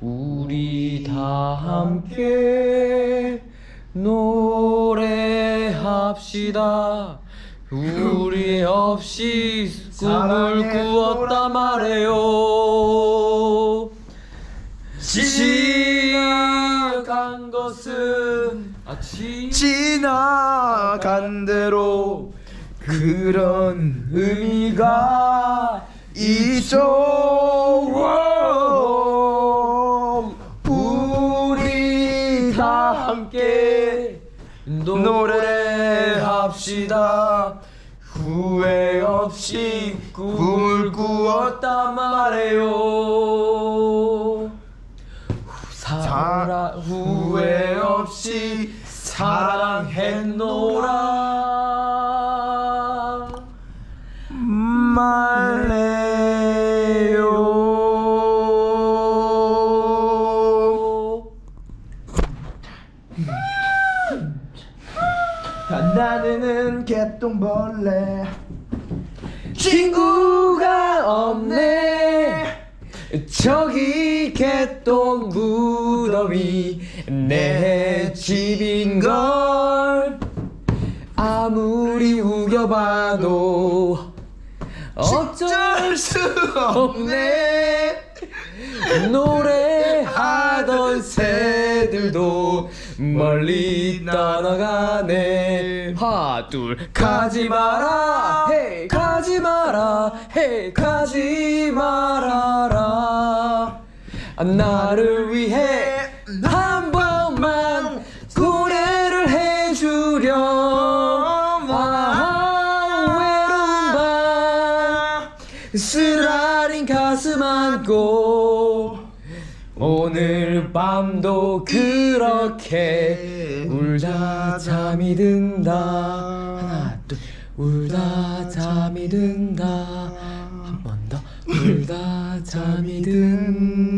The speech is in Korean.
우리 다 함께 노래합시다. 우리 없이 꿈을 꾸었다 말해요. 지나간 것은 아, 지... 지나간 대로 그런 의미가 있죠 함께 노래합시다. 후회 없이 꿈을 꾸었단 말해요. 후회 없이 사랑했노라 나는 개똥벌레. 친구가 없네. 저기 개똥 무더위 내 집인걸 아무리 우겨봐도 어쩔 수 없네. 노래하던 새들도 멀리 떠나가네. 하둘 가지 마라. 헤이 가지 마라. 헤이 가지 말아라. 아, 나를 위해 한 번만 노래를 해주렴. 아 외로운 밤. 쓰라린 가슴 안고 오늘 밤도 그렇게 울다 잠이 든다. 하나 둘. 울다 잠이 든다. 한 번 더. 울다 잠이 든다